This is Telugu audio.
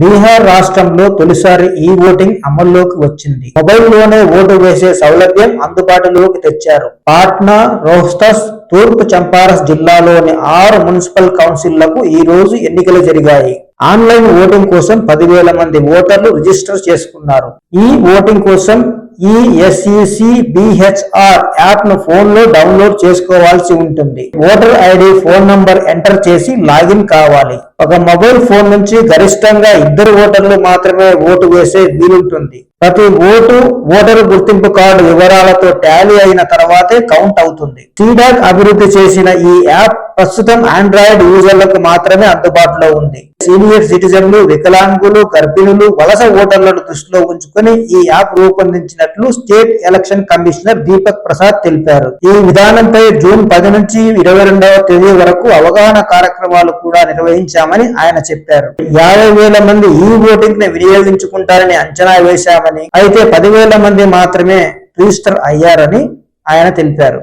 బీహార్ రాష్ట్రంలో తొలిసారి ఈ ఓటింగ్ అమల్లోకి వచ్చింది. మొబైల్లోనే ఓటు వేసే సౌలభ్యం అందుబాటులోకి తెచ్చారు. పాట్నా రోహ్తస్ తూర్పు చంపారస్ జిల్లాలోని ఆరు మున్సిపల్ కౌన్సిల్లకు ఈ రోజు ఎన్నికలు జరిగాయి. ఆన్లైన్ ఓటింగ్ కోసం పదివేల మంది ఓటర్లు రిజిస్టర్ చేసుకున్నారు. ఈ ఓటింగ్ కోసం ఈ ఎస్ఈసి బిహెచ్ఆర్ యాప్ను ఫోన్లో డౌన్లోడ్ చేసుకోవాల్సి ఉంటుంది. Voter ID phone number enter చేసి లాగిన్ కావాలి. ఒక మొబైల్ ఫోన్ నుంచి గరిష్టంగా ఇద్దరు ఓటర్లు మాత్రమే ఓటు వేసే వీలుంటుంది. ప్రతి ఓటు ఓటరు గుర్తింపు కార్డు వివరాలతో టాలీ అయిన తర్వాతే కౌంట్ అవుతుంది. సీడాక్ అభివృద్ధి చేసిన ఈ యాప్ ప్రస్తుతం ఆండ్రాయిడ్ యూజర్లకు మాత్రమే అందుబాటులో ఉంది. సీనియర్ సిటిజన్లు వికలాంగులు గర్భిణులు వలస ఓటర్లను దృష్టిలో ఉంచుకొని ఈ యాప్ రూపొందించిన చేసినట్లు state election commissioner Deepak Prasad తెలిపారు. ఈ విధానంపై జూన్ పది నుంచి ఇరవై రెండవ తేదీ వరకు అవగాహన కార్యక్రమాలు కూడా నిర్వహించామని ఆయన చెప్పారు. యాభై వేల మంది ఈ ఓటింగ్ని వినియోగించుకుంటారని అంచనా వేశామని అయితే పదివేల మంది మాత్రమే రిజిస్టర్ అయ్యారని ఆయన తెలిపారు.